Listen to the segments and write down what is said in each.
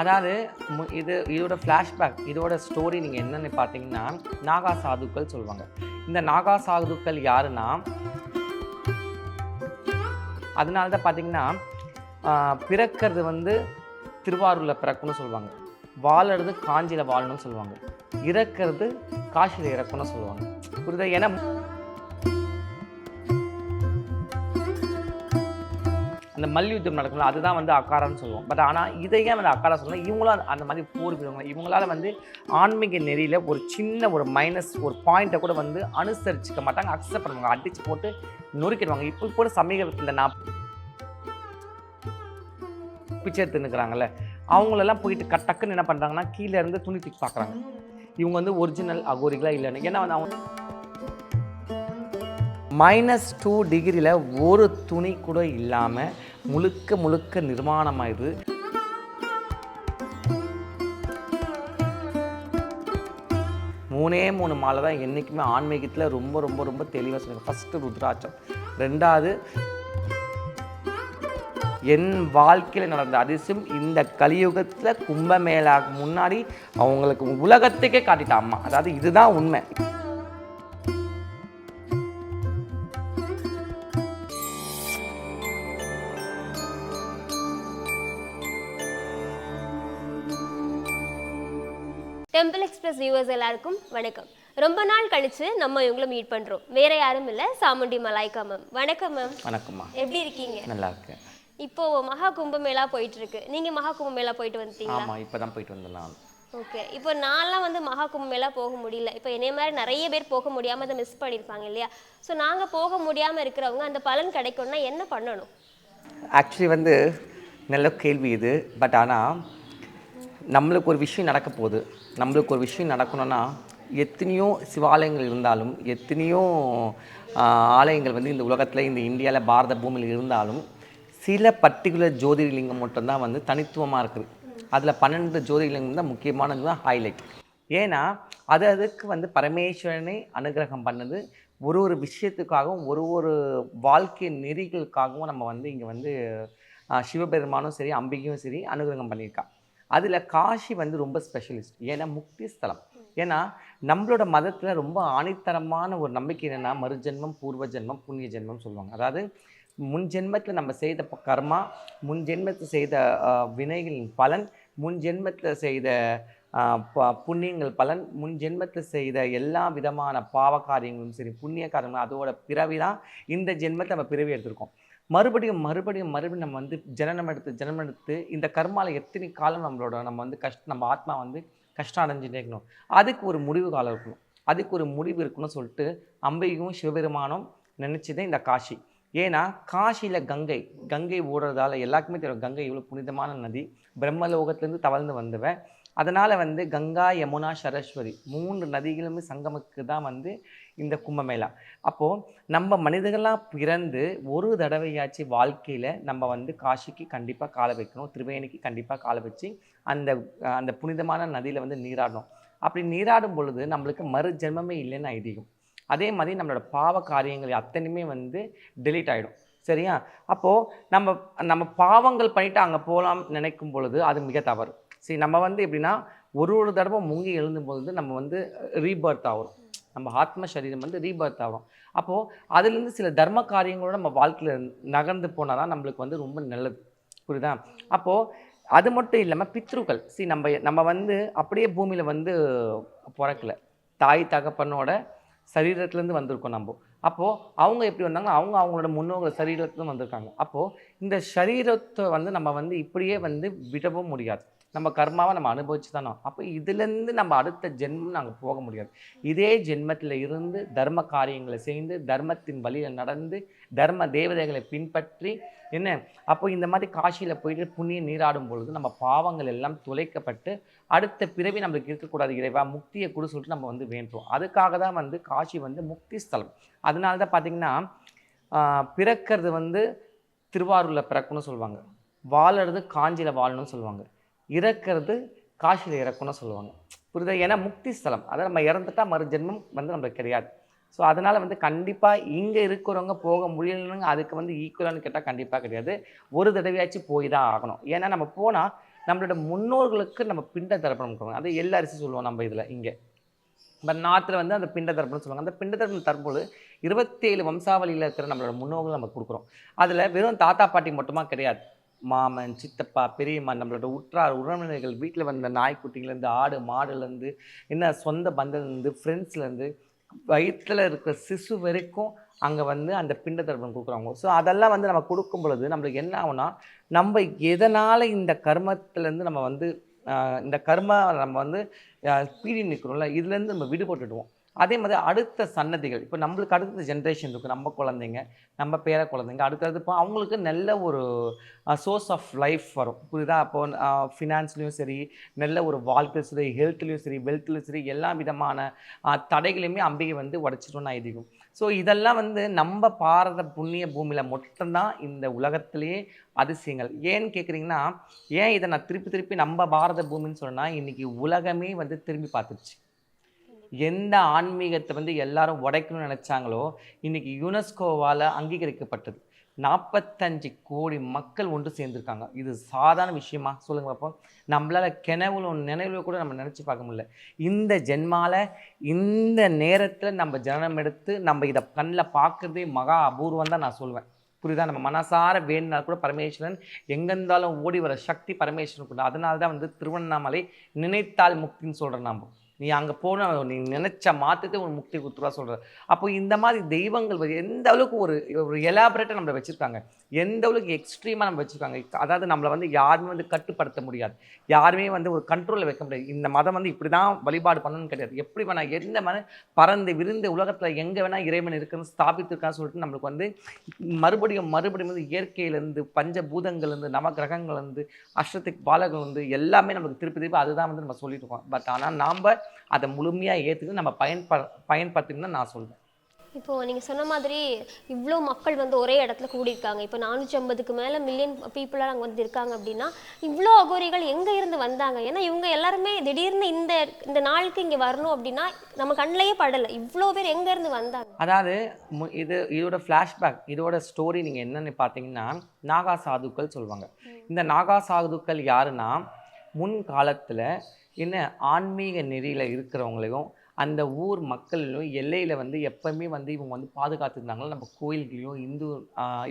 அதாவது மு- இது இதோட ஃப்ளாஷ்பேக் இதோட ஸ்டோரி நீங்கள் என்னென்னு பார்த்தீங்கன்னா நாகா சாதுக்கள் சொல்லுவாங்க. இந்த நாகா சாதுக்கள் யாருன்னா அதனால தான் பார்த்தீங்கன்னா பிறக்கிறது வந்து திருவாரூரில் பிறக்கணும்னு சொல்லுவாங்க. வாழறது காஞ்சியில் வாழணும்னு சொல்லுவாங்க. இறக்கிறது காசியில் இறக்கணும்னு சொல்லுவாங்க. புரியுதா? ஏன்னா அந்த மல்யுத்தம் நடக்கணும் அதுதான் வந்து அக்காரம்னு சொல்லுவோம். பட் ஆனால் இதையே வந்து அக்காரா சொல்லணும் இவங்களும் அந்த மாதிரி போர் இவங்களால வந்து ஆன்மீக நெறியில் ஒரு சின்ன ஒரு மைனஸ் ஒரு பாயிண்ட்டை கூட வந்து அனுசரிச்சுக்க மாட்டாங்க அக்செப்ட் பண்ணுவாங்க. அடித்து போட்டு நொறுக்கிடுவாங்க. இப்போ கூட சமீபத்தில் நான் பிச்சை எடுத்து அவங்களெல்லாம் போயிட்டு க டக்குன்னு என்ன பண்ணுறாங்கன்னா கீழே இருந்து துணி தூக்கி பார்க்குறாங்க. இவங்க வந்து ஒரிஜினல் அகோரிகளாக இல்லைன்னு. ஏன்னா வந்து அவங்க மைனஸ் டூ டிகிரியில் ஒரு துணி கூட இல்லாமல் முழுக்க முழுக்க நிர்மாணமாயிடுது மூணே மூணு மாலை தான் என்றைக்குமே ஆன்மீகத்தில் ரொம்ப ரொம்ப ரொம்ப தெளிவாக சொல்லுங்க. ஃபஸ்ட்டு ருத்ராட்சம். ரெண்டாவது என் வாழ்க்கையில் நடந்த அதிசயம் இந்த கலியுகத்தில் கும்பமேளாக்கு முன்னாடி அவங்களுக்கு உலகத்துக்கே காட்டிட்டா அம்மா. அதாவது இதுதான் உண்மை. எக்ஸ்பிரஸ் வியூவர்ஸ் எல்லாருக்கும் வணக்கம். ரொம்ப நாள் கழிச்சு நம்ம இவங்கள மீட் பண்றோம். வேற யாரும் இல்ல சாமுண்டி மலாய்க்கா மேம் வணக்கம் மேம் வணக்கம்மா. எப்படி இருக்கீங்க? நல்லா இருக்கேன். இப்போ மகா கும்பமேளா போயிட்டு இருக்கு நீங்க மகா கும்பமேளா போயிட்டு வந்துட்டீங்களா? ஆமாம் இப்போ தான் போயிட்டு வந்தேன் நான் ஓகே இப்போ நான்லாம் வந்து மகா கும்பமேளா போக முடியல. இப்போ என்னைய மாதிரி நிறைய பேர் போக முடியாம அதை மிஸ் பண்ணியிருப்பாங்க இல்லையா? ஸோ நாங்க போக முடியாம இருக்கிறவங்க அந்த பலன் கிடைக்கும்னா என்ன பண்ணணும்? ஆக்சுவலி வந்து நல்ல கேள்வி இது. பட் ஆனால் நம்மளுக்கு ஒரு விஷயம் நடக்க போகுது. நம்மளுக்கு ஒரு விஷயம் நடக்கணும்னா எத்தனையோ சிவாலயங்கள் இருந்தாலும் எத்தனையோ ஆலயங்கள் வந்து இந்த உலகத்தில் இந்த இந்தியாவில் பாரத பூமியில் இருந்தாலும் சில பர்டிகுலர் ஜோதிர்லிங்கம் மட்டும்தான் வந்து தனித்துவமாக இருக்குது. அதில் பன்னெண்டு ஜோதிர்லிங்கம் தான் முக்கியமானது தான் ஹைலைட் ஏன்னா அது அதுக்கு வந்து பரமேஸ்வரனை அனுகிரகம் பண்ணது ஒரு ஒரு விஷயத்துக்காகவும் ஒரு ஒரு வாழ்க்கை நெறிகளுக்காகவும் நம்ம வந்து இங்கே வந்து சிவபெருமானும் சரி அம்பிகையும் சரி அனுகிரகம் பண்ணியிருக்கா. அதில் காஷி வந்து ரொம்ப ஸ்பெஷலிஸ்ட் ஏன்னா முக்தி ஸ்தலம். ஏன்னா நம்மளோட மதத்தில் ரொம்ப ஆணித்தரமான ஒரு நம்பிக்கை என்னென்னா மறுஜென்மம் பூர்வ ஜென்மம் புண்ணிய ஜென்மம் சொல்லுவாங்க. அதாவது முன் ஜென்மத்தில் நம்ம செய்த ப- கர்மா முன் ஜென்மத்தில் செய்த வினைகளின் பலன் முன் ஜென்மத்தில் செய்த ப- புண்ணியங்கள் பலன் முன் ஜென்மத்தில் செய்த எல்லா விதமான பாவ காரியங்களும் சரி புண்ணிய காரியங்களும் அதோட பிறவி தான் இந்த ஜென்மத்தை நம்ம பிறவி எடுத்திருக்கோம். மறுபடியும் மறுபடியும் மறுபடியும் நம்ம வந்து ஜனனம் எடுத்து ஜனனம் எடுத்து இந்த கர்மால எத்தனை காலம் நம்மளோட நம்ம வந்து கஷ்ட நம்ம ஆத்மா வந்து கஷ்டம் அடைஞ்சுட்டே இருக்கணும். அதுக்கு ஒரு முடிவு காலம் இருக்கணும். அதுக்கு ஒரு முடிவு இருக்கணும்னு சொல்லிட்டு அம்பையும் சிவபெருமானும் நினச்சதே இந்த காஷி ஏன்னா காஷியில் கங்கை கங்கை ஓடுறதால எல்லாருக்குமே தெரியும் கங்கை இவ்வளோ புனிதமான நதி. பிரம்மலோகத்திலேருந்து தவழ்ந்து வந்தவன். அதனால் வந்து கங்கா யமுனா சரஸ்வதி மூன்று நதிகளுமே சங்கமுக்கு தான் வந்து இந்த கும்பமேளா. அப்போது நம்ம மனிதர்களாக பிறந்து ஒரு தடவையாச்சு வாழ்க்கையில் நம்ம வந்து காஷிக்கு கண்டிப்பாக காலை வைக்கணும் திரிவேணிக்கு கண்டிப்பாக காலை வச்சு அந்த அந்த புனிதமான நதியில் வந்து நீராடணும். அப்படி நீராடும் பொழுது நம்மளுக்கு மறு ஜென்மமே இல்லைன்னு ஐதீகம். அதே மாதிரி நம்மளோட பாவ காரியங்கள் அத்தனையுமே வந்து டெலீட் ஆகிடும் சரியா? அப்போது நம்ம நம்ம பாவங்கள் பண்ணிவிட்டு அங்கே போகலாம் நினைக்கும் பொழுது அது மிக தவறு. சரி நம்ம வந்து எப்படின்னா ஒரு ஒரு தடவை முங்கி எழுந்தும் பொழுது நம்ம வந்து ரீபர்த் ஆகிறோம் நம்ம ஆத்ம சரீரம் வந்து ரீபர்த் ஆகும். அப்போது அதுலேருந்து சில தர்ம காரியங்களோட நம்ம வாழ்க்கையில் நகர்ந்து போனால் தான் நம்மளுக்கு வந்து ரொம்ப நல்லது. புரியுதா? அப்போது அது மட்டும் இல்லாமல் பித்ருக்கள். சி நம்ம நம்ம வந்து அப்படியே பூமியில் வந்து பிறக்கல. தாய் தகப்பனோட சரீரத்துலேருந்து வந்திருக்கோம் நம்ம. அப்போது அவங்க எப்படி வந்தாங்க அவங்க அவங்களோட முன்னோர்கள் சரீரத்துலேருந்து வந்திருக்காங்க. அப்போது இந்த சரீரத்தை வந்து நம்ம வந்து இப்படியே வந்து விடவும் முடியாது. நம்ம கர்மாவை நம்ம அனுபவிச்சு தானோ அப்போ இதுலேருந்து நம்ம அடுத்த ஜென்மம் நாங்கள் போக முடியாது. இதே ஜென்மத்தில் இருந்து தர்ம காரியங்களை செய்து தர்மத்தின் வழியில் நடந்து தர்ம தேவதைகளை பின்பற்றி என்ன? அப்போ இந்த மாதிரி காசியில் போயிட்டு புண்ணிய நீராடும் பொழுது நம்ம பாவங்கள் எல்லாம் துளைக்கப்பட்டு அடுத்த பிறவி நம்மளுக்கு இருக்கக்கூடாது இறைவா முக்தியை கூட சொல்லிட்டு நம்ம வந்து வேண்டுவோம் அதுக்காக தான் வந்து காசி வந்து முக்தி ஸ்தலம். அதனால தான் பார்த்திங்கன்னா பிறக்கிறது வந்து திருவாரூரில் பிறக்கணும்னு சொல்லுவாங்க. வாழறது காஞ்சியில் வாழணும்னு சொல்லுவாங்க. இறக்கிறது காசியில் இறக்கணும்னு சொல்லுவாங்க. புரியுதா? ஏன்னா முக்தி ஸ்தலம். அதை நம்ம இறந்துட்டா மறு ஜென்மம் வந்து நம்மளுக்கு கிடையாது. ஸோ அதனால் வந்து கண்டிப்பாக இங்கே இருக்கிறவங்க போக முடியலன்னு அதுக்கு வந்து ஈக்குவலானு கேட்டால் கண்டிப்பாக கிடையாது. ஒரு தடவையாச்சும் போய் தான் ஆகணும். ஏன்னா நம்ம போனால் நம்மளோட முன்னோர்களுக்கு நம்ம பிண்ட தரப்பணம் கொடுக்கணும். அது எல்லா அரிசி சொல்லுவோம் நம்ம இதில் இங்கே. பட் நார்த்தில் வந்து அந்த பிண்ட தர்ப்பணம் சொல்லுவாங்க. அந்த பிண்ட தர்ப்பணம் தரும்போது இருபத்தேழு வம்சாவளியில் இருக்கிற நம்மளோட முன்னோர்கள் நம்ம கொடுக்குறோம். அதில் வெறும் தாத்தா பாட்டி மட்டுமா கிடையாது. மாமன் சித்தப்பா பெரியம்மா நம்மளோட உற்றார் உறவினர்கள் வீட்டில் வந்த நாய்க்குட்டிங்கலேருந்து ஆடு மாடுலேருந்து என்ன சொந்த பந்தத்துலேருந்து ஃப்ரெண்ட்ஸ்லேருந்து வயிற்றில் இருக்கிற சிசு வரைக்கும் அங்கே வந்து அந்த பிண்ட தர்ப்பணம் கொடுக்குறாங்க ஸோ அதெல்லாம் வந்து நம்ம கொடுக்கும் பொழுது நம்மளுக்கு என்ன ஆகும்னா நம்ம எதனால் இந்த கர்மத்துலேருந்து நம்ம வந்து இந்த கர்மா நம்ம வந்து பீடி நிற்கிறோம்ல இதுலேருந்து நம்ம விடுபட்டுடுவோம். அதே மாதிரி அடுத்த சன்னதிகள். இப்போ நம்மளுக்கு அடுத்த ஜென்ரேஷன் இருக்குது நம்ம குழந்தைங்க நம்ம பேர குழந்தைங்க அடுத்தது இப்போ அவங்களுக்கு நல்ல ஒரு சோர்ஸ் ஆஃப் லைஃப் வரும். புரியுதா? அப்போ ஃபினான்ஸ்லேயும் சரி நல்ல ஒரு வாழ்க்கை சரி ஹெல்த்லேயும் சரி வெல்த்லேயும் சரி எல்லா விதமான தடைகளையுமே அம்பிகை வந்து உடச்சிட்டோம்னு ஐதீகம் ஸோ இதெல்லாம் வந்து நம்ம பாரத புண்ணிய பூமியில் மட்டும்தான் இந்த உலகத்திலேயே அதிசயங்கள். ஏன்னு கேட்குறீங்கன்னா ஏன் இதை நான் திருப்பி திருப்பி நம்ம பாரத பூமின்னு சொன்னால் இன்றைக்கி உலகமே வந்து திரும்பி பார்த்துருச்சு. எந்த ஆன்மீகத்தை வந்து எல்லாரும் உடைக்கணும்னு நினச்சாங்களோ இன்றைக்கி யுனெஸ்கோவால் அங்கீகரிக்கப்பட்டது. நாற்பத்தஞ்சு கோடி மக்கள் ஒன்று சேர்ந்துருக்காங்க. இது சாதாரண விஷயமா? சொல்லுங்க பார்ப்போம் நம்மளால் கிணவுல நினைவுல கூட நம்ம நினச்சி பார்க்க முடியல. இந்த ஜென்மால இந்த நேரத்தில் நம்ம ஜனனம் எடுத்து நம்ம இதை கண்ணில் பார்க்குறதே மகா அபூர்வம் தான் நான் சொல்லுவேன் புரியுதா? நம்ம மனசார வேணுனா கூட பரமேஸ்வரன் எங்கேருந்தாலும் ஓடி வர சக்தி பரமேஸ்வரனுக்கு உண்டு. அதனால தான் வந்து திருவண்ணாமலை நினைத்தால் முக்தின்னு சொல்கிறோம் நம்ம நீ அங்கே போன நீ நினச்ச மாற்றத்தை ஒரு முக்தி குத்துருவா சொல்கிற அப்போ இந்த மாதிரி தெய்வங்கள் எந்த அளவுக்கு ஒரு ஒரு எலாபரேட்டாக நம்மளை வச்சுருக்காங்க. எந்த அளவுக்கு எக்ஸ்ட்ரீமாக நம்ம வச்சுருக்காங்க. அதாவது நம்மளை வந்து யாருமே வந்து கட்டுப்படுத்த முடியாது. யாருமே வந்து ஒரு கண்ட்ரோலில் வைக்க முடியாது. இந்த மதம் வந்து இப்படி தான் வழிபாடு பண்ணணும்னு கிடையாது. எப்படி வேணால் எந்த மன பறந்து விரிந்த உலகத்தில் எங்கே வேணால் இறைவன் இருக்குன்னு ஸ்தாபித்திருக்கான்னு சொல்லிட்டு நம்மளுக்கு வந்து மறுபடியும் மறுபடியும் வந்து இயற்கையிலேருந்து பஞ்சபூதங்கள்லேருந்து நவகிரகங்கள்லேருந்து கிரகங்கள்லேருந்து அஷ்டத்திக் பாலகங்கள் வந்து எல்லாமே நமக்கு திருப்பி திருப்பி அதுதான் வந்து நம்ம சொல்லிட்டு இருக்கோம். பட் ஆனால் நாம் அதை முழுமையாக ஏற்றுக்கிட்டு நம்ம பயன்ப பயன்படுத்தின்னு தான் நான் சொல்வேன் இப்போ நீங்க சொன்ன மாதிரி இவ்வளோ மக்கள் வந்து ஒரே இடத்துல கூடியிருக்காங்க. இப்போ நானூற்றி ஐம்பதுக்கு மேலே மில்லியன் பீப்புளாக அங்கே வந்து இருக்காங்க அப்படின்னா இவ்வளோ அகோரிகள் எங்கே இருந்து வந்தாங்க? ஏன்னா இவங்க எல்லாருமே திடீர்னு இந்த இந்த நாளுக்கு இங்கே வரணும் அப்படின்னா நம்ம கண்ணிலேயே படலை. இவ்வளோ பேர் எங்க இருந்து வந்தாங்க? அதாவது இது இதோட ஃப்ளாஷ்பேக் இதோட ஸ்டோரி நீங்கள் என்னென்னு பார்த்தீங்கன்னா நாகா சாதுக்கள் சொல்லுவாங்க. இந்த நாகா சாதுக்கள் யாருன்னா முன் காலத்தில் என்ன ஆன்மீக நெறியில் இருக்கிறவங்களையும் அந்த ஊர் மக்களிலும் எல்லையில் வந்து எப்பவுமே வந்து இவங்க வந்து பாதுகாத்துருந்தாங்களா? நம்ம கோயில்களையும் இந்து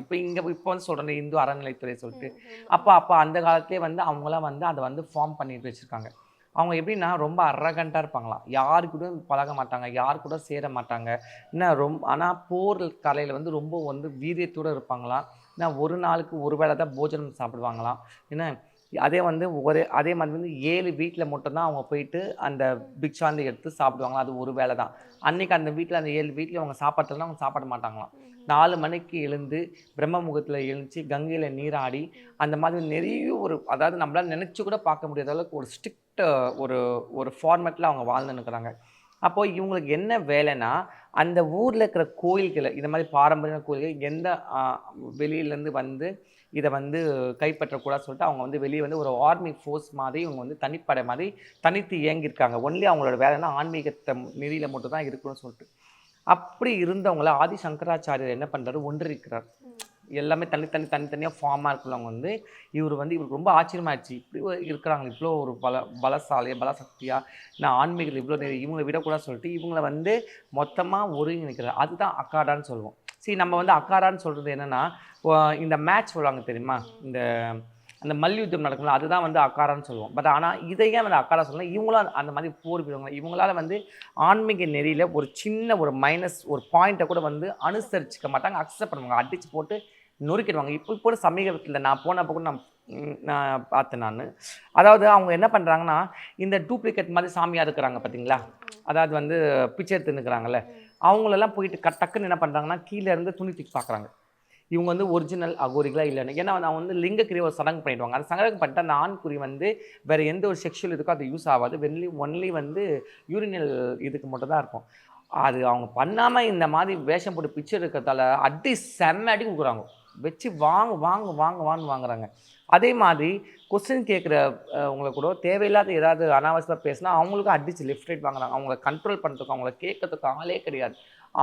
இப்போ இங்கே இப்போ வந்து சொல்கிறேன் இந்து அறநிலைத்துறை சொல்லிட்டு. அப்போ அப்போ அந்த காலத்திலே வந்து அவங்களாம் வந்து அதை வந்து ஃபார்ம் பண்ணிட்டு வச்சுருக்காங்க. அவங்க எப்படின்னா ரொம்ப அரகண்ட்டாக இருப்பாங்களாம் யாரு கூடயும் பழக மாட்டாங்க யார் கூட சேர மாட்டாங்க. என்ன ரொம்ப ஆனால் போர் கலையில் வந்து ரொம்ப வந்து வீரியத்தோடு இருப்பாங்களாம். என்ன ஒரு நாளுக்கு ஒரு வேளை தான் போஜனம் சாப்பிடுவாங்களாம். என்ன அதே வந்து ஒரே அதே மாதிரி வந்து ஏழு வீட்டில் மட்டும்தான் அவங்க போயிட்டு அந்த பிக்ஷாந்தி எடுத்து சாப்பிடுவாங்களா? அது ஒரு வேலை தான். அன்னைக்கு அந்த வீட்டில் அந்த ஏழு வீட்டில் அவங்க சாப்பாட்டுலாம் அவங்க சாப்பிட மாட்டாங்களாம். நாலு மணிக்கு எழுந்து பிரம்ம முகத்தில் எழுந்துச்சு கங்கையில் நீராடி அந்த மாதிரி நிறைய ஒரு அதாவது நம்மளால் நினச்சி கூட பார்க்க முடியாத அளவுக்கு ஒரு ஸ்ட்ரிக்ட் ஒரு ஒரு ஃபார்மேட்டில் அவங்க வாழ்ந்துன்னுக்குறாங்க அப்போ இவங்களுக்கு என்ன வேலைன்னா அந்த ஊரில் இருக்கிற கோயில்களை இந்த மாதிரி பாரம்பரிய கோயில்கள் எந்த வெளியிலேருந்து வந்து இதை வந்து கைப்பற்றக்கூடாது சொல்லிட்டு அவங்க வந்து வெளியே வந்து ஒரு ஆர்மி ஃபோர்ஸ் மாதிரி இவங்க வந்து தனிப்படை மாதிரி தனித்து இயங்கியிருக்காங்க. ஒன்லி அவங்களோட வேலைன்னா ஆன்மீகத்தை நெறியில் மட்டும் தான் இருக்கணும்னு சொல்லிட்டு. அப்படி இருந்தவங்கள ஆதி சங்கராச்சாரியர் என்ன பண்ணுறாரு ஒன்றிருக்கிறார் எல்லாமே தனித்தனி தனித்தனியாக ஃபார்மாக இருக்கிறவங்க வந்து. இவர் வந்து இவருக்கு ரொம்ப ஆச்சரியமாயிடுச்சு. இப்படி இருக்கிறாங்க. இவ்வளோ ஒரு பல பலசாலியாக பலசக்தியாக நான் ஆன்மீகத்தில் இவ்வளோ இவங்களை விடக்கூடாது சொல்லிட்டு இவங்களை வந்து மொத்தமாக ஒருங்கிணைக்கிறார். அதுதான் அக்காடான்னு சொல்லுவோம். சரி நம்ம வந்து அக்காரான்னு சொல்கிறது என்னென்னா இந்த மேட்ச் சொல்லுவாங்க தெரியுமா? இந்த அந்த மல்யுத்தம் நடக்கும்ல அதுதான் வந்து அக்காரான்னு சொல்லுவோம். பட் ஆனால் இதையே வந்து அக்காரா சொல்லலாம் இவங்களும் அந்த- மாதிரி போர் போயிடுவாங்க இவங்களால வந்து ஆன்மீக நெறியில் ஒரு சின்ன ஒரு மைனஸ் ஒரு பாயிண்ட்டை கூட வந்து அனுசரிச்சுக்க மாட்டாங்க. அக்செப்ட் பண்ணுவாங்க. அடித்து போட்டு நொறுக்கிடுவாங்க. இப்போ இப்போ சமீபத்தில் நான் போனப்போ கூட நான் நான் பார்த்தேன் நான். அதாவது அவங்க என்ன பண்ணுறாங்கன்னா இந்த டூப்ளிகேட் மாதிரி சாமியாக இருக்கிறாங்க பார்த்தீங்களா அதாவது வந்து பிச்சை தின்னுக்கிறாங்கல்ல அவங்களெல்லாம் போயிட்டு கட் டக்குன்னு என்ன பண்ணுறாங்கன்னா கீழே இருந்து துணி தூக்கி பார்க்குறாங்க இவங்க வந்து ஒரிஜினல் அகோரிகளா இல்லைன்னு ஏன்னா வந்து அவங்க வந்து லிங்கக்கிரியை ஒரு சடங்கு பண்ணிடுவாங்க. அந்த சடங்கு பண்ணிட்டு அந்த ஆண்குறி வந்து வேறு எந்த ஒரு செக்ஷுவல் இதுக்கோ அது யூஸ் ஆகாது. வென்லி ஒன்லி வந்து யூரினல் இதுக்கு மட்டும் தான் இருக்கும். அது அவங்க பண்ணாமல் இந்த மாதிரி வேஷம் போட்டு பிக்சர் இருக்கிறதால அடி செம்ம அடி கொடுக்குறாங்க. வச்சு வாங்க வாங்க வாங்க வாங்க வாங்குறாங்க. அதே மாதிரி கொஸ்டின் கேட்குற உங்களை கூட தேவையில்லாத ஏதாவது அனாவசியமாக பேசினா அவங்களுக்கும் அடிச்சு லெஃப்ட் ரைட் வாங்குறாங்க. அவங்கள கண்ட்ரோல் பண்ணுறதுக்கு அவங்கள கேட்கறதுக்கு ஆளே கிடையாது.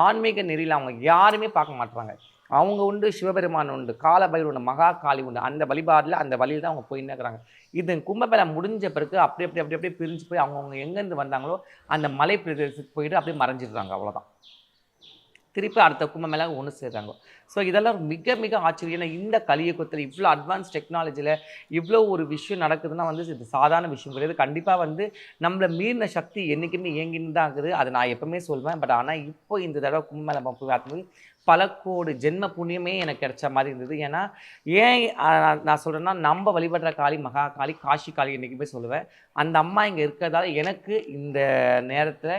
ஆன்மீக நெறியில் அவங்க யாருமே பார்க்க மாட்டுறாங்க அவங்க உண்டு சிவபெருமான் உண்டு காலபைரவர் உண்டு மகா காளி உண்டு. அந்த வழிபாடில் அந்த வழியில் தான் அவங்க போயின்னு இருக்கிறாங்க இது கும்பமேளா முடிஞ்ச பிறகு அப்படி அப்படி அப்படி அப்படியே பிரிஞ்சு போய் அவங்கவுங்க எங்கேருந்து வந்தாங்களோ அந்த மலை பிரதேசத்துக்கு போயிட்டு அப்படியே மறைஞ்சிடுறாங்க. அவ்வளோதான் திருப்பி அடுத்த கும்பமேளா ஒன்று சேர்றாங்க. ஸோ இதெல்லாம் மிக மிக ஆச்சரியம் இந்த கலியுகத்தில் இவ்வளோ அட்வான்ஸ் டெக்னாலஜியில் இவ்வளோ ஒரு விஷயம் நடக்குதுன்னா வந்து இது சாதாரண விஷயம் கிடையாது. கண்டிப்பாக வந்து நம்மளை மீறின சக்தி என்றைக்குமே இயங்கின்னு தான் இருக்குது அதை நான் எப்பவுமே சொல்வேன். பட் ஆனால் இப்போ இந்த தடவை கும்பமேளா போய் பார்க்கும்போது பல கோடி ஜென்ம புண்ணியமே எனக்கு கிடைச்ச மாதிரி இருந்தது. ஏன்னா ஏன் நான் நான் சொல்கிறேன்னா நம்ம வழிபடுற காளி மகா காளி காஷி காளி என்றைக்குமே சொல்லுவேன். அந்த அம்மா இங்கே இருக்கிறதால எனக்கு இந்த நேரத்தில்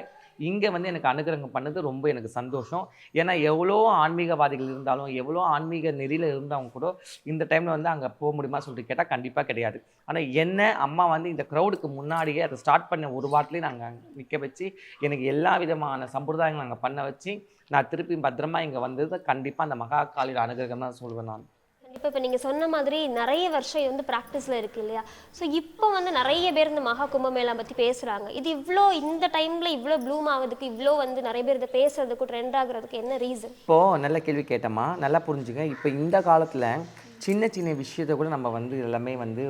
இங்கே வந்து எனக்கு அனுகிரகம் பண்ணது ரொம்ப எனக்கு சந்தோஷம். ஏன்னா எவ்வளோ ஆன்மீகவாதிகள் இருந்தாலும் எவ்வளோ ஆன்மீக நெறியில் இருந்தவங்க கூட இந்த டைமில் வந்து அங்கே போக முடியுமா சொல்லிட்டு கேட்டால் கண்டிப்பாக கிடையாது. ஆனால் என்ன அம்மா வந்து இந்த க்ரௌடுக்கு முன்னாடியே அதை ஸ்டார்ட் பண்ண ஒரு வாட்டிலையும் நாங்கள் நிற்க வச்சு எனக்கு எல்லா விதமான சம்பிரதாயங்களும் நாங்கள் பண்ண வச்சு நான் திருப்பி பத்திரமா இங்கே வந்தது கண்டிப்பாக அந்த மகா காளியோட அனுகிரகம் தான் சொல்லுவேன் நான். இப்போ இப்போ நீங்கள் சொன்ன மாதிரி நிறைய வருஷம் இது வந்து ப்ராக்டிஸில் இருக்கு இல்லையா? ஸோ இப்போ வந்து நிறைய பேர் இந்த மகா கும்பமேளா பற்றி பேசுகிறாங்க இது இவ்வளோ இந்த டைமில் இவ்வளோ ப்ளூம் ஆகுதுக்கு இவ்வளோ வந்து நிறைய பேர் இதை பேசுறதுக்கு ட்ரெண்ட் ஆகுறதுக்கு என்ன ரீசன் இப்போது நல்ல கேள்வி கேட்டம்மா. நல்லா புரிஞ்சுங்க. இப்போ இந்த காலத்தில் சின்ன சின்ன விஷயத்தை கூட நம்ம வந்து எல்லாமே வந்து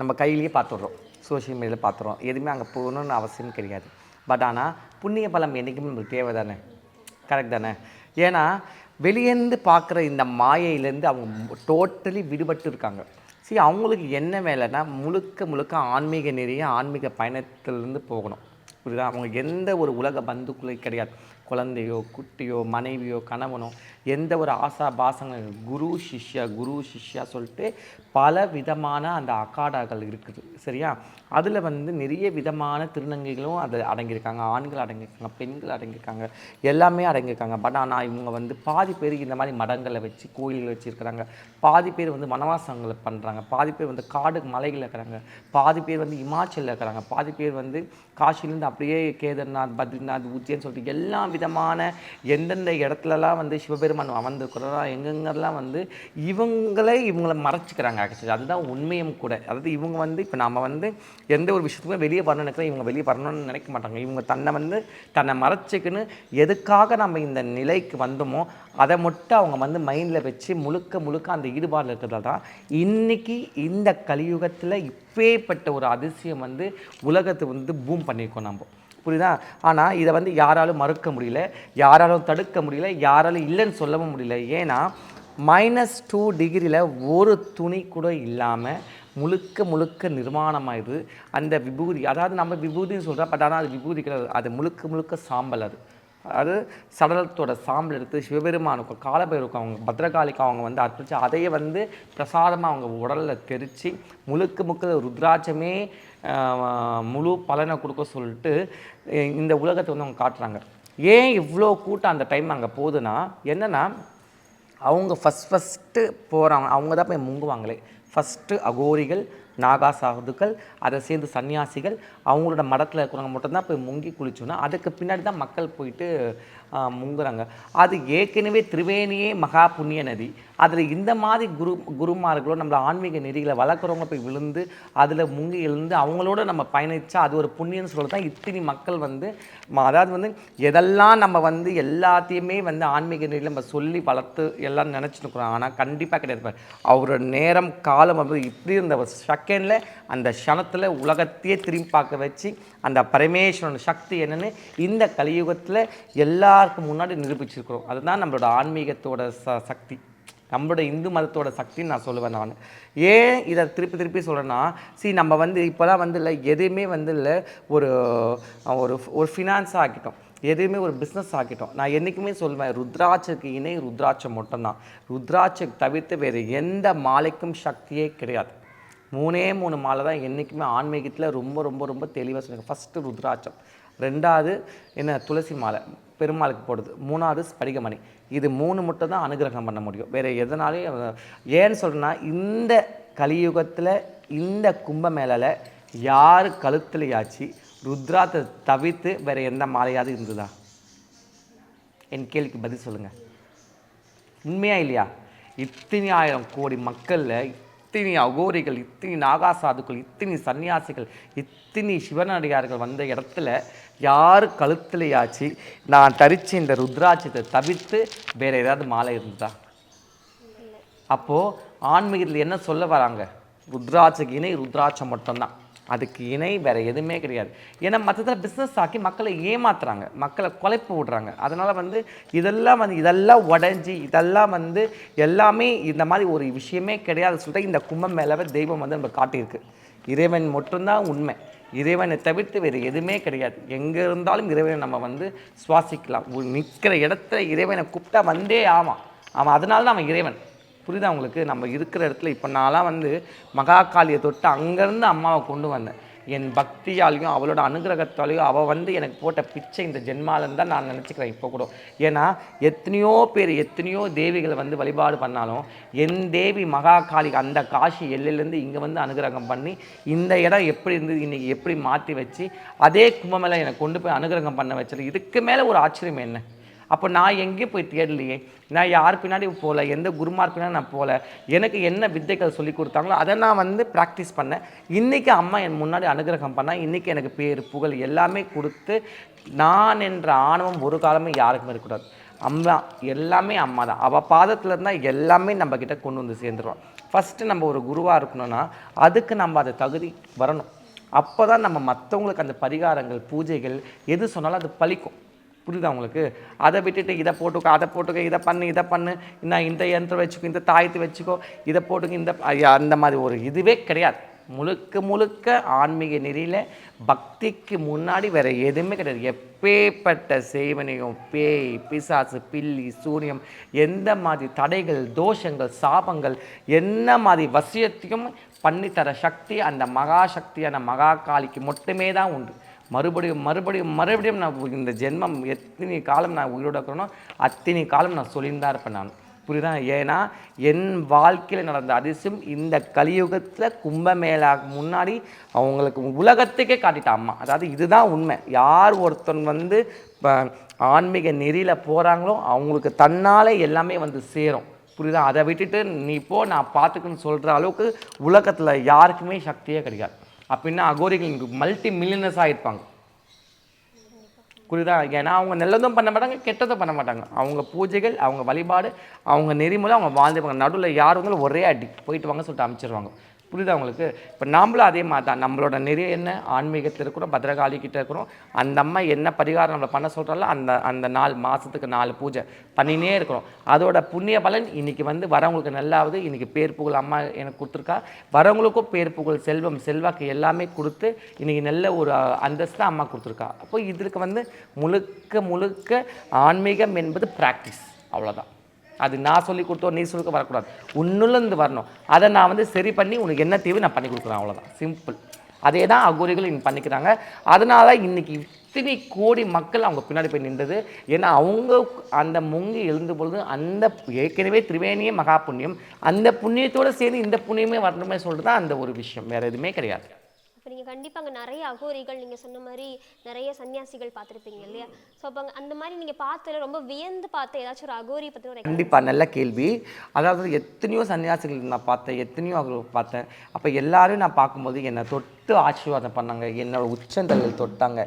நம்ம கையிலேயே பார்த்துடுறோம். சோஷியல் மீடியாவில் பார்த்துறோம் எதுவுமே அங்கே போகணுன்னு அவசியம் கிடையாது. பட் ஆனால் புண்ணிய பலம் என்றைக்குமே நம்மளுக்கு தேவை தானே கரெக்ட் தானே? ஏன்னா வெளியேந்து பார்க்குற இந்த மாயையிலேருந்து அவங்க டோட்டலி விடுபட்டு இருக்காங்க சரி அவங்களுக்கு என்ன வேலைன்னா முழுக்க முழுக்க ஆன்மீக நெறிய ஆன்மீக பயணத்திலேருந்து போகணும். புரியுதா? அவங்க எந்த ஒரு உலக பந்துக்குள்ளே கிடையாது. குழந்தையோ குட்டியோ மனைவியோ கணவனோ எந்த ஒரு ஆசா பாசங்கள் குரு சிஷ்யா குரு சிஷ்யா சொல்லிட்டு பல விதமான அந்த அக்காடாக்கள் இருக்குது சரியா? அதில் வந்து நிறைய விதமான திருநங்கைகளும் அதில் அடங்கியிருக்காங்க ஆண்கள் அடங்கியிருக்காங்க பெண்கள் அடங்கியிருக்காங்க எல்லாமே அடங்கியிருக்காங்க. பட் ஆனால் இவங்க வந்து பாதி பேர் இந்த மாதிரி மடங்களை வச்சு கோயில்களை வச்சுருக்கிறாங்க. பாதி பேர் வந்து வனவாசங்களை பண்ணுறாங்க பாதி பேர் வந்து காடு மலைகளில் இருக்கிறாங்க. பாதி பேர் வந்து இமாச்சலில் இருக்கிறாங்க. பாதி பேர் வந்து காசிலேருந்து அப்படியே கேதர்நாத் பத்ரிநாத் உஜ்ஜைன் சொல்லிட்டு எல்லா விதமான எந்தெந்த இடத்துலலாம் வந்து சிவபெருமான் அமர்ந்திருக்கிறதோ எங்கெங்கெல்லாம் வந்து இவங்களே இவங்களை மறைச்சிக்கிறாங்க ஆக்சுவலி அதுதான் உண்மையும் கூட. அதாவது இவங்க வந்து இப்போ நம்ம வந்து எந்த ஒரு விஷயத்துக்குமே வெளியே வரணும்னு நினைக்கிறோம் இவங்க வெளியே வரணும்னு நினைக்க மாட்டாங்க. இவங்க தன்னை வந்து தன்னை மறைச்சிக்கின்னு எதுக்காக நம்ம இந்த நிலைக்கு வந்தோமோ அதை மட்டும் அவங்க வந்து மைண்டில் வச்சு முழுக்க முழுக்க அந்த ஈடுபாடில் இருக்கிறதால தான் இன்னைக்கு இந்த கலியுகத்தில் இப்பேற்பட்ட ஒரு அதிசயம் வந்து உலகத்தை வந்து பூம் பண்ணியிருக்கோம் நம்ம புரியுதா? ஆனால் இதை வந்து யாராலும் மறுக்க முடியல யாராலும் தடுக்க முடியல யாராலும் இல்லைன்னு சொல்லவும் முடியல. ஏன்னா மைனஸ் டூ டிகிரியில் ஒரு துணி கூட இல்லாமல் முழுக்க முழுக்க நிர்மாணமாயிடுது. அந்த விபூதி அதாவது நம்ம விபூதின்னு சொல்கிறோம் பட் ஆனால் அது விபூதி கிடையாது. அது முழுக்க முழுக்க சாம்பல் அது. அது சடலத்தோட சாம்பல் எடுத்து சிவபெருமானுக்கும் காலபைரவுக்கும் அவங்க பத்ரகாளிக்கு அவங்க வந்து அர்ப்பிச்சு அதையே வந்து பிரசாதமாக அவங்க உடலில் தெரித்து முழுக்க முழுக்க ருத்ராட்சமே முழு பலனை கொடுக்க சொல்லிட்டு இந்த உலகத்தை வந்து அவங்க காட்டுறாங்க. ஏன் இவ்வளோ கூட்டம் அந்த டைம் அங்கே போகுதுன்னா என்னென்னா அவங்க ஃபஸ்ட் ஃபஸ்ட்டு போகிறாங்க அவங்க தான் போய் முங்குவாங்களே. ஃபஸ்ட்டு அகோரிகள் நாகா சாதுக்கள் அதை சேர்ந்து சன்னியாசிகள் அவங்களோட மடத்தில் இருக்கிறவங்க மட்டும்தான் போய் முங்கி குளிச்சோன்னா அதுக்கு பின்னாடி தான் மக்கள் போயிட்டு முங்குறாங்க. அது ஏற்கனவே திரிவேணியே மகா புண்ணிய நதி. அதில் இந்த மாதிரி குரு குருமார்களோ நம்மளை ஆன்மீக நெறிகளை வளர்க்குறவங்க போய் விழுந்து அதில் முங்கி எழுந்து அவங்களோட நம்ம பயணித்தா அது ஒரு புண்ணியம்னு சொல்ல தான் இத்தனை மக்கள் வந்து ம- அதாவது வந்து எதெல்லாம் நம்ம வந்து எல்லாத்தையுமே வந்து ஆன்மீக நெறியில் நம்ம சொல்லி வளர்த்து எல்லாம் நினச்சிட்டு இருக்கிறோம் ஆனால் கண்டிப்பாக கிடையாது பாரு. அவரோட நேரம் காலம் வந்து இப்படி இருந்த ஒரு செகண்டில் அந்த க்ஷணத்தில் உலகத்தையே திரும்பி பார்க்க வச்சு அந்த பரமேஸ்வரன் சக்தி என்னென்னு இந்த கலியுகத்தில் எல்லா எல்லாருக்கும் முன்னாடி நிரூபிச்சிருக்கிறோம். அதுதான் நம்மளோட ஆன்மீகத்தோட ச சக்தி. நம்மளோட இந்து மதத்தோட சக்தின்னு நான் சொல்லுவேன் நான். ஏன் இதை திருப்பி திருப்பி சொல்கிறேன்னா சி நம்ம வந்து இப்போலாம் வந்து இல்லை எதுவுமே வந்து இல்லை ஒரு ஒரு ஒரு ஃபினான்ஸாக ஆக்கிட்டோம். எதுவுமே ஒரு பிஸ்னஸ் ஆக்கிட்டோம். நான் என்றைக்குமே சொல்வேன் ருத்ராட்சத்துக்கு இணை ருத்ராட்சம் மட்டும்தான். ருத்ராட்சக்கு தவிர்த்து வேறு எந்த மாலைக்கும் சக்தியே கிடையாது. மூணே மூணு மாலை தான் என்றைக்குமே ஆன்மீகத்தில் ரொம்ப ரொம்ப ரொம்ப தெளிவாக சொல்லுங்கள் ஃபஸ்ட்டு ருத்ராட்சம். ரெண்டாவது என்ன துளசி மாலை. பெருமாளுக்கு போடுறது மூணாவது ஸ்படிகமணி. இது மூணு மட்டும் தான் அனுகிரகம் பண்ண முடியும். வேறு எதனாலையும் ஏன்னு சொல்கிறேன்னா இந்த கலியுகத்தில் இந்த கும்பமேளால யார் கழுத்துலையாச்சு ருத்ராத்தை தவிர்த்து வேறு எந்த மாலையாவது இருந்ததா? என் கேள்விக்கு பதில் சொல்லுங்கள் உண்மையாக இல்லையா? இத்தனை ஆயிரம் கோடி மக்களில் இத்தனை அகோரிகள் இத்தனை நாகா சாதுக்கள் இத்தனை சன்னியாசிகள் இத்தனை சிவனடியார்கள் வந்த இடத்துல யார் கழுத்துலையாச்சு? நான் தரிச்ச இந்த ருத்ராட்சத்தை தவிர்த்து வேறு ஏதாவது மாலை இருந்தா அப்போது ஆன்மீகத்தில் என்ன சொல்ல வராங்க? ருத்ராட்சக்கு இணை ருத்ராட்சம் மட்டும்தான். அதுக்கு இணை வேறு எதுவுமே கிடையாது. ஏன்னா மற்றதில் பிஸ்னஸ் ஆக்கி மக்களை ஏமாத்துறாங்க. மக்களை குழப்ப விடுறாங்க. அதனால் வந்து இதெல்லாம் வந்து இதெல்லாம் உடஞ்சி இதெல்லாம் வந்து எல்லாமே இந்த மாதிரி ஒரு விஷயமே கிடையாது சொல்லிட்டு இந்த கும்பம் மேலே தெய்வம் வந்து நம்ம காட்டியிருக்கு. இறைவன் மட்டும்தான் உண்மை. இறைவனை தவிர்த்து வேறு எதுவுமே கிடையாது. எங்கே இருந்தாலும் இறைவனை நம்ம வந்து சுவாசிக்கலாம். நிற்கிற இடத்துல இறைவனை கூப்பிட்டா வந்தே ஆமாம் அவன் அதனால தான் அவன் இறைவன். புரியுதா உங்களுக்கு? நம்ம இருக்கிற இடத்துல இப்போ நான்லாம் வந்து மகாகாளியை தொட்டு அங்கேருந்து அம்மாவை கொண்டு வந்தேன். என் பக்தியாலையும் அவளோட அனுகிரகத்தாலையும் அவள் வந்து எனக்கு போட்ட பிச்சை இந்த ஜென்மாலன்னு தான் நான் நினச்சிக்கிறேன் இப்போ கூட. ஏன்னா எத்தனையோ பேர் எத்தனையோ தேவிகளை வந்து வழிபாடு பண்ணாலும் என் தேவி மகாகாளி அந்த காஷி எல்லையிலேருந்து இங்கே வந்து அனுகிரகம் பண்ணி இந்த இடம் எப்படி இருந்தது இன்றைக்கி எப்படி மாற்றி வச்சு அதே கும்பமேளை எனக்கு கொண்டு போய் அனுகிரகம் பண்ண வச்சது. இதுக்கு மேலே ஒரு ஆச்சரியம் என்ன? அப்போ நான் எங்கேயும் போய் தேடலையே? நான் யார் பின்னாடி போகல எந்த குருமார் பின்னாடி நான் போகல எனக்கு என்ன வித்தைகள் சொல்லி கொடுத்தாங்களோ அதை நான் வந்து ப்ராக்டிஸ் பண்ணேன். இன்றைக்கி அம்மா என் முன்னாடி அனுகிரகம் பண்ணால் இன்றைக்கி எனக்கு பேர் புகழ் எல்லாமே கொடுத்து நான் என்ற ஆணவம் ஒரு காலமும் யாருக்குமே இருக்கக்கூடாது. அம்மா எல்லாமே அம்மா தான். அவள் பாதத்தில் இருந்தால் எல்லாமே நம்ம கிட்டே கொண்டு வந்து சேர்ந்துருவான் ஃபஸ்ட்டு நம்ம ஒரு குருவாக இருக்கணும்னா அதுக்கு நம்ம அதை தகுதி வரணும். அப்போ தான் நம்ம மற்றவங்களுக்கு அந்த பரிகாரங்கள் பூஜைகள் எது சொன்னாலும் அது பழிக்கும். புரியுதா உங்களுக்கு? அதை விட்டுட்டு இதை போட்டுக்கோ அதை போட்டுக்கோ இதை பண்ணு இதை பண்ணு. நான் இந்த யந்திரம் வச்சுக்கோ இந்த தாயத்தை வச்சுக்கோ இதை போட்டுக்கோ இந்த அந்த மாதிரி ஒரு இதுவே கிடையாது. முழுக்க முழுக்க ஆன்மீக நெறியில் பக்திக்கு முன்னாடி வேறு எதுவுமே கிடையாது. எப்பேற்பட்ட சேவனையும் பேய் பிசாசு பில்லி சூரியம் எந்த மாதிரி தடைகள் தோஷங்கள் சாபங்கள் என்ன மாதிரி வசியத்தையும் பண்ணித்தர சக்தி அந்த மகா சக்தியான மகா காளிக்கு மட்டுமே தான் உண்டு. மறுபடியும் மறுபடியும் மறுபடியும் நான் இந்த ஜென்மம் எத்தனை காலம் நான் உயிரோட இருக்கிறேனோ அத்தனை காலம் நான் சொல்லின்னு தான் இருப்பேன் நான். புரியுதா? ஏன்னா என் வாழ்க்கையில் நடந்த அதிசயம் இந்த கலியுகத்தில் கும்பமேளா முன்னாடி அவங்களுக்கு உலகத்துக்கே காட்டிட்டான் அம்மா. அதாவது இதுதான் உண்மை. யார் ஒருத்தன் வந்து இப்போ ஆன்மீக நெறியில் போகிறாங்களோ அவங்களுக்கு தன்னாலே எல்லாமே வந்து சேரும். புரியுதா? அதை விட்டுட்டு நீ இப்போது நான் பார்த்துக்குன்னு சொல்கிற அளவுக்கு உலகத்தில் யாருக்குமே சக்தியே கிடைக்காது. அப்படின்னா அகோரிகள் மல்டி மில்லியனர்ஸ் ஆகிருப்பாங்க புரியுதா? ஏன்னா அவங்க நல்லதும் பண்ண மாட்டாங்க கெட்டதும் பண்ண மாட்டாங்க. அவங்க பூஜைகள் அவங்க வழிபாடு அவங்க நெறிமுறை அவங்க வாழ்ந்துப்பாங்க நடுவில் யார் வந்தாலும் ஒரே அடி போயிட்டு வாங்க சொல்லிட்டு அமைச்சிருவாங்க. புரியுதா உங்களுக்கு? இப்போ நாமளும் அதே மாதிரி தான் நம்மளோட நிறைய என்ன? ஆன்மீகத்தில் இருக்கிறோம் பத்ரகாளி கிட்ட இருக்கிறோம். அந்த அம்மா என்ன பரிகாரம் நம்மளை பண்ண சொல்கிறாலோ அந்த அந்த நாலு மாதத்துக்கு நாலு பூஜை பண்ணினே இருக்கிறோம். அதோட புண்ணிய பலன் இன்றைக்கி வந்து வரவங்களுக்கு நல்லாவது இன்றைக்கி பேர் புகழ் அம்மா எனக்கு கொடுத்துருக்கா. வரவங்களுக்கும் பேர் புகழ் செல்வம் செல்வாக்கு எல்லாமே கொடுத்து இன்றைக்கி நல்ல ஒரு அஹ், அந்தஸ்து அம்மா கொடுத்துருக்கா. அப்போ இதற்கு வந்து முழுக்க முழுக்க ஆன்மீகம் என்பது ப்ராக்டிஸ் அவ்வளோதான் அது நான் சொல்லி கொடுத்தோ நீ சொல்லி வரக்கூடாது. உன்னுலேருந்து வரணும். அதை நான் வந்து சரி பண்ணி உனக்கு என்ன தேவை நான் பண்ணி கொடுக்குறேன் அவ்வளோதான் சிம்பிள் அதே தான் அகோரிகள் இங்கே பண்ணிக்கிறாங்க. அதனால இன்னைக்கு இத்தனை கோடி மக்கள் அவங்க பின்னாடி போய் நின்றது. ஏன்னா அவங்க அந்த முங்கி எழுந்த பொழுது அந்த ஏற்கனவே திரிவேணியே மகா புண்ணியம். அந்த புண்ணியத்தோடு சேர்ந்து இந்த புண்ணியமே வரணுமே சொல்கிறது தான் அந்த ஒரு விஷயம். வேறு எதுவுமே கிடையாது. இப்போ நீங்கள் கண்டிப்பாக அங்கே நிறைய அகோரிகள் நீங்கள் சொன்ன மாதிரி நிறைய சன்னியாசிகள் பார்த்துருப்பீங்க இல்லையா? ஸோ அப்போ அந்த மாதிரி நீங்கள் பார்த்துல ரொம்ப வியந்து பார்த்த ஏதாச்சும் ஒரு அகோரி பற்றி ஒரு கண்டிப்பாக நல்ல கேள்வி. அதாவது எத்தனையோ சன்னியாசிகள் நான் பார்த்தேன் எத்தனையோ அகோ பார்த்தேன். அப்போ எல்லாரையும் நான் பார்க்கும்போது என்னை தொட்டு ஆசீர்வாதம் பண்ணாங்க என்னோட உச்சந்தலையில் தொட்டாங்க.